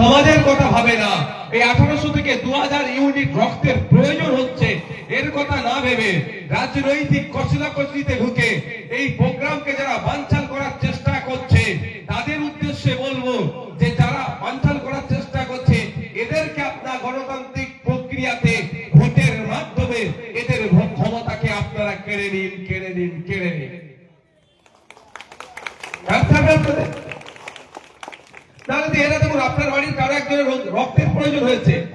সমাজের কথা ভাবে না। এই আঠারোশো থেকে দু হাজার ইউনিট রক্তের প্রয়োজন হচ্ছে। এর কথা না ভেবে রাজনৈতিক কচলা কচলিতে ঢুকে এই প্রোগ্রামকে যারা বানচাল করার চেষ্টা রোগ- রক্তের প্রয়োজন হয়েছে।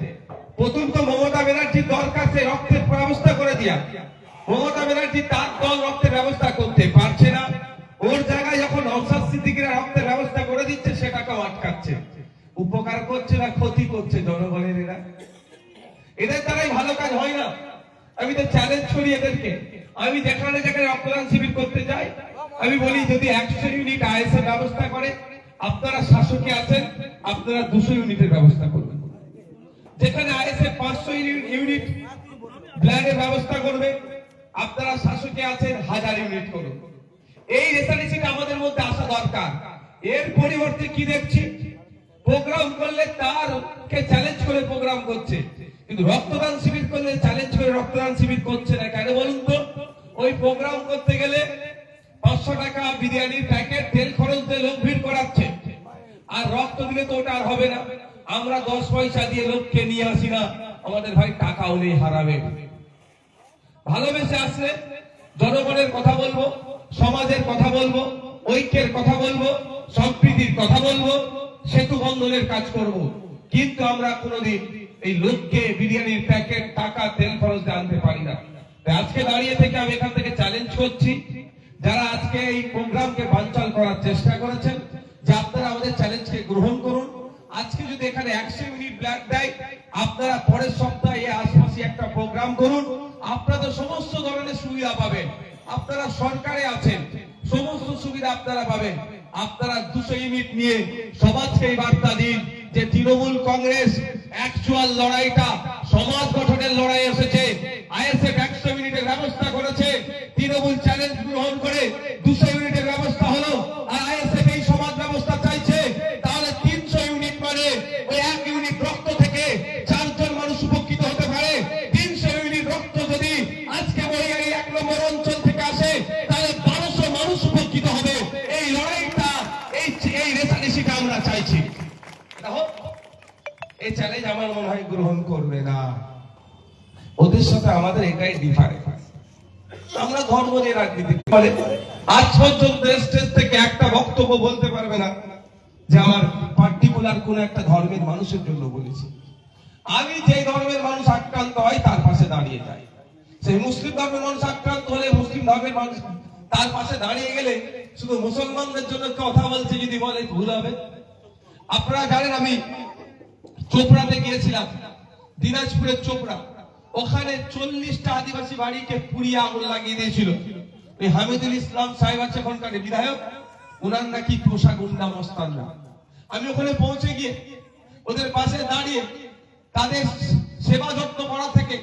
প্রথম তো মমতা ব্যানার্জির দরকার, সেই রক্তের ব্যবস্থা করে দিয়া। মমতা ব্যানার্জি তার দল রক্তের ব্যবস্থা করতে পারছে না। ওর জায়গায় যখন নওশাদ সিদ্দিকীরা রক্তের ব্যবস্থা করে দিচ্ছে সেটাকেও আটকাচ্ছে। উপকার করছে না, ক্ষতি করছে জনগণের এরা। এদের দ্বারাই ভালো কাজ হয় না। আমি তো চ্যালেঞ্জ করি এদেরকে। আমি যেখানে যেখানে রক্তদান শিবির করতে যাই, আমি বলি যদি একশো ইউনিট আইএসএ ব্যবস্থা করে আপনারা শাসকে আছেন, আপনারা দুশো ইউনিটের ব্যবস্থা করবেন। যেখানে আইএসএ পাঁচশো ইউনিট ব্লাডের ব্যবস্থা করবে, আপনারা শাসকে আছেন, হাজার ইউনিট করুন। এই রেসারেসিটা আমাদের মধ্যে আসা দরকার। এর পরিবর্তে কি দেখছি? প্রোগ্রাম করলে তার তারকে চ্যালেঞ্জ করে প্রোগ্রাম করছে। কিন্তু রক্তদান শিবির করলে চ্যালেঞ্জ করে রক্তদান শিবির করছে না। কেন বলুন তো? ওই প্রোগ্রাম করতে গেলে পাঁচশো টাকা বিরিয়ানির প্যাকেট তেল খরচ দিয়ে লোক ভিড় করাচ্ছে। আর রক্ত দিলে তো ওটা আর হবে না। আমরা দশ পয়সা দিয়ে লোককে নিয়ে আসি না। আমাদের ভাই টাকাও নেই হারাবে ভালোবেসে আসলে জনগণের কথা বলব, সমাজের কথা বলব, ঐক্যের কথা বলব, সম্প্রীতির কথা বলব, সেতু বন্ধনের কাজ করব। কিন্তু আমরা কোনোদিন এই লোককে বিরিয়ানির প্যাকেট, টাকা, তেল আপনাদের সমস্ত ধরনের সুবিধা পাবেন। আপনারা সরকারে আছেন, সমস্ত সুবিধা আপনারা পাবেন। আপনারা দুশো ইউনিট নিয়ে সমাজকে বার্তা দিন যে তৃণমূল কংগ্রেস অ্যাকচুয়াল লড়াইটা সমাজ গঠনের লড়াই এসেছে। আইএসএফ একশো মিনিটের ব্যবস্থা অঞ্চল থেকে আসে, তাহলে বারোশো মানুষ উপকৃত হবে। এই লড়াইটা, এই আমরা চাইছি। এই চ্যালেঞ্জ আমার মনে হয় গ্রহণ করবে না। ওদের সাথে আমাদের এটাই ডিফারেন্স আমরা ধর্ম নিয়ে রাজনীতি করে। আজ পর্যন্ত স্টেজ থেকে একটা বক্তব্য বলতে পারবে না, যে আমার পার্টিকুলার কোন একটা ধর্মের মানুষের জন্য বলেছি। আমি যে ধর্মের মানুষ আক্রান্ত হয়, তার পাশে দাঁড়িয়ে যাই। সেই মুসলিম ধর্মের মানুষ আক্রান্ত হলে মুসলিম ধর্মের মানুষ তার পাশে দাঁড়িয়ে গেলে শুধু মুসলমানদের জন্য কথা বলছে, যদি বলে ভুল হবে। আপনারা জানেন আমি চোপড়াতে গিয়েছিলাম, দিনাজপুরের চোপড়া। ওখানে চল্লিশটা আদিবাসী বাড়িকে পুড়িয়ে আগুন লাগিয়ে দিয়েছিল। ওই হামিদুল ইসলাম সাহেব আছে এখনকার বিধায়ক ওনার নাকি পোষা গুন্ডা মস্তান না। আমি ওখানে পৌঁছে গিয়ে ওদের পাশে দাঁড়িয়ে তাদের সেবা যত্ন করা থেকে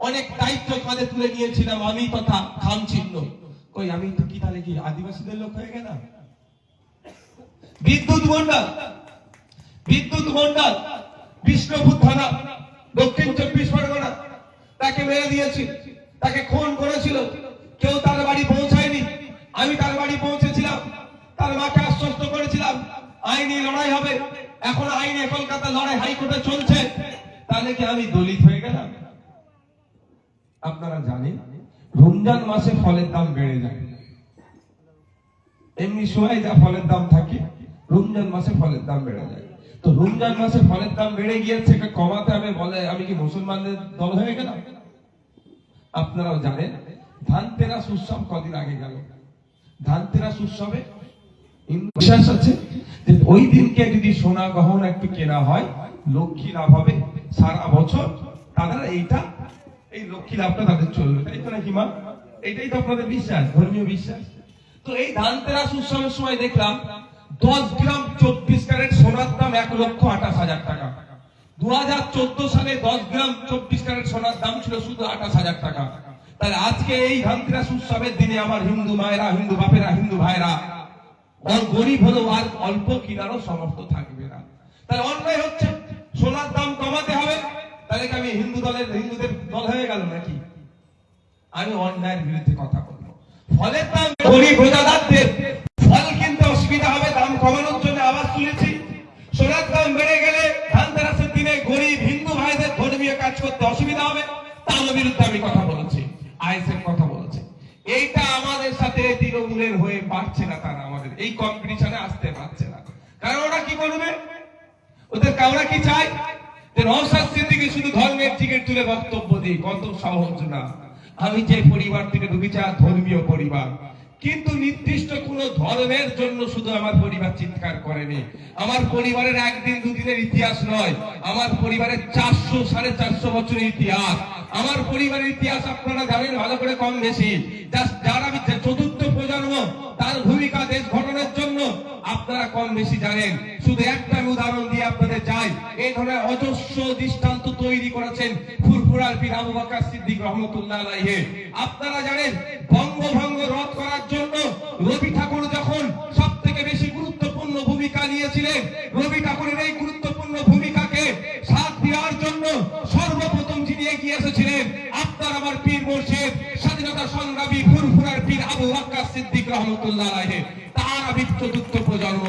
অনেক দায়িত্ব কাঁধে তুলে নিয়েছিলাম, আমি তথা খাম চিহ্ন কই, আমি তো কি তাহলে কি আদিবাসীদের লোক হয়ে গেলাম? বিদ্যুৎ মন্ডল বিদ্যুৎ মন্ডল বিষ্ণুপুর থানা, দক্ষিণ চব্বিশ পরগনা, তাকে মেরে দিয়েছি, তাকে খুন করেছিল। কেউ তার বাড়ি পৌঁছায়নি, আমি তার বাড়ি পৌঁছেছিলাম, তার মাকে আশ্বস্ত করেছিলাম, আইনি লড়াই হবে, এখন আইনে কলকাতা লড়াই হাইকোর্টে চলছে, তাহলে কি আমি দলিত হয়ে গেলাম? আপনারা জানেন, রমজান মাসে ফলের দাম বেড়ে যায়। এমনি সময় যা ফলের দাম থাকে, রমজান মাসে ফলের দাম বেড়ে যায়। তো রমজান মাসে ফলের দাম বেড়ে গিয়েছে কমাতে হবে বলে আমি কি মুসলমানদের দল হয়ে গেলাম? আপনারাও জানেন ধানতেরাস উৎসব কদিন আগে গেল। ধানতেরাস উৎসবে বিশ্বাস আছে যে ওই দিনকে যদি সোনা গহনা একটু কেনা হয়, লক্ষ্মী লাভ হবে সারা বছর। তারা এইটা এই লক্ষ্মী লাভটা তাদের চলবে। তাই তো নাকি মা এটাই তো আপনাদের বিশ্বাস, ধর্মীয় বিশ্বাস। তো এই ধানতেরাস উৎসবের সময় দেখলাম, দশ গ্রাম চব্বিশ ক্যারেট সোনার দাম এক লক্ষ আঠাশ হাজার টাকা। দু হাজার চোদ্দ সালে দশ গ্রাম চব্বিশ ক্যারেট সোনার দাম ছিল শুধু আঠাশ হাজার টাকা। তাহলে আজকে এই ধানতেরাস উৎসবের দিনে আমার হিন্দু মায়েরা, হিন্দু বাপেরা, হিন্দু ভাইরা আর গরিব হলেও আর অল্প কিনারও সমর্থ থাকবে না। তাহলে অন্যায় হচ্ছে, সোনার দাম কমাতে হবে। তাহলে আমি হিন্দু দলের, হিন্দুদের দল হয়ে গেল নাকি? আমি অন্যায়ের বিরুদ্ধে কথা বলব। ফলের দাম গরিব রোজাদারদের ফল কিনতে অসুবিধা হবে, দাম কমানোর জন্য আওয়াজ তুলেছি। সোনার দাম বেড়ে গেলে ধানতেরাসের দিনে গরিব হিন্দু ভাইদের ধর্মীয় কাজ করতে অসুবিধা হবে, তার বিরুদ্ধে আমি কথা বলেছি আইসের কথা এইটা আমাদের সাথে তৃণমূলের হয়ে পারছে না তারা আমাদের, এই কম্পিটিশনে আসতে পারছে না। কারণ ওরা কি করবে ওদের কামরা কি চাই যে নওশাদ শুধু ধর্মের তুলে বক্তব্য দিই কত সহজ না আমি যে পরিবার থেকে ধর্মীয় পরিবার। কিন্তু নির্দিষ্ট কোন ধর্মের জন্য শুধু আমার পরিবার চিৎকার করেনি। আমার পরিবারের একদিন, দুদিনের ইতিহাস নয়। আমার পরিবারের চারশো, সাড়ে চারশো বছরের ইতিহাস। আমার পরিবারের ইতিহাস আপনারা জানেন, ভালো করে কম বেশি। যারা চতুর্থ প্রজন্ম, তার ভূমিকা দেশ গঠনের জন্য আপনারা কম বেশি জানেন। শুধু একটা উদাহরণ দিয়ে আপনাদের যাই এই ধরনের অজস্র দৃষ্টান্ত তৈরি করেছেন ফুরফুরার পীর আবু বকর সিদ্দিক রহমতুল্লাহ আলাইহি। আপনারা জানেন, বঙ্গভঙ্গ রদ করার জন্য রবি ঠাকুর যখন সব থেকে বেশি গুরুত্বপূর্ণ ভূমিকা নিয়েছিলেন, রবি ঠাকুরের এই গুরুত্বপূর্ণ ভূমিকাকে সাথ দেওয়ার জন্য সর্বপ্রথম যিনি এগিয়ে এসেছিলেন, আপনার আমার পীর মুর্শিদ স্বাধীনতা সংগ্রামী ফুরফুরার পীর আবু বকর সিদ্দিক রহমতুল্লাহ আলাইহি। তার আমি চতুর্থ প্রজন্ম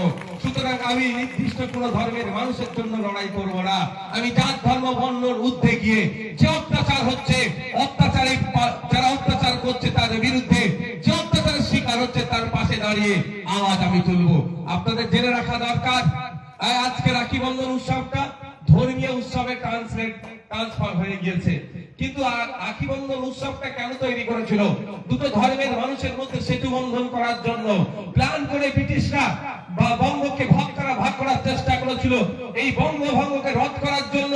সুতরাং আমি নির্দিষ্ট কোন ধর্মের মানুষের জন্য লড়াই করব না। আমি জাত, ধর্ম বর্ণর ঊর্ধ্বে গিয়ে যে অত্যাচার হচ্ছে, অত্যাচারে যারা অত্যাচার করছে তাদের বিরুদ্ধে, যে অত্যাচারের শিকার হচ্ছে তার পাশে দাঁড়িয়ে আওয়াজ আমি তুলবো। আপনাদের জেনে রাখা দরকার আজকে রাখি বন্ধন উৎসবটা ধর্মীয় উৎসবে ট্রান্সলেট ট্রান্সফার হয়ে গিয়েছে। কিন্তু রাখি বন্ধন উৎসবটা কেন তৈরি করেছিল? দুটো ধর্মের মানুষের মধ্যে সেতু বন্ধন করার জন্য প্ল্যান করে ব্রিটিশরা বা বঙ্গকে ভাগ করা, ভাগ করার চেষ্টা করেছিল। এই বঙ্গভঙ্গকে রদ করার জন্য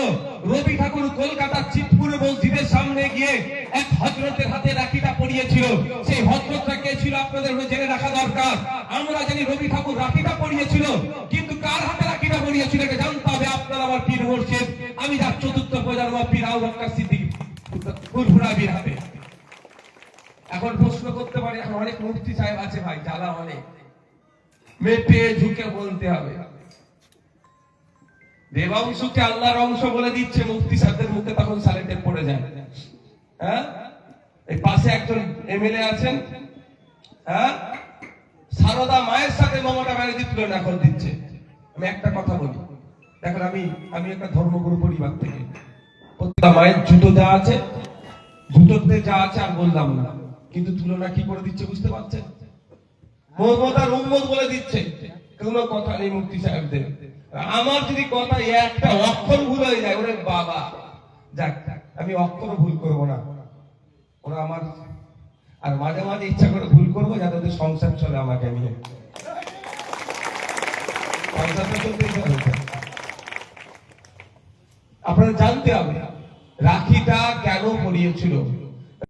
রবি ঠাকুর কলকাতার চিতপুর মসজিদের সামনে গিয়ে এক হজরতের হাতে রাখিটা পরিয়েছিল সেই হজরতটা কে ছিল আপনাদের জেনে রাখা দরকার। আমরা জানি রবি ঠাকুর রাখিটা পরিয়েছিল কিন্তু কার হাতে রাখিটা পরিয়েছিল এটা জানতে হবে আপনার আমার পীর মুর্শিদ। আমি যার চতুর্থ প্রজন্ম পীর আবু বকর সিদ্দিক ফুরফুরা বীর হাতে। এখন প্রশ্ন করতে পারি, এখন অনেক মুফতি সাহেব আছে ভাই, জ্বালা অনেক। মেপে ঝুঁকে বলতে হবে। দেবাংশকে আল্লাহর অংশ বলে দিচ্ছে মুফতি সাহেবদের মুখে, তখন সালেন্টের পড়ে যায়। হ্যাঁ? এই পাশে একজন এমএলএ আছেন। হ্যাঁ? সারদা মায়ের সাথে মমতা ব্যানার্জি তুলনা করে দিচ্ছে। আমি একটা কথা বলি। দেখেন, আমি আমি একটা ধর্মগুরু পরিবার থেকে। প্রত্যেকটা মায়ের জুতো যা আছে, জুতোতে যা আছে আর বললাম না। কিন্তু তুলনা কি করে দিচ্ছে বুঝতে পারছেন? মমতার উম্মত বলে দিচ্ছে। কোনো কথা নেই মুক্তি সাহেবদের। আমার যদি কথা একটা অক্ষর ভুল হয়ে যায়, ওরে বাবা। যাক, আমি অক্ষর ভুল করব না। ওরা আমার আর মাঝে মাঝে ইচ্ছা করে ভুল করব, যাতে ওদের সংসার চলে আমাকে নিয়ে সংসারটা চলতেই আপনারা জানতে হবে, রাখিটা কেন পড়িয়েছিল?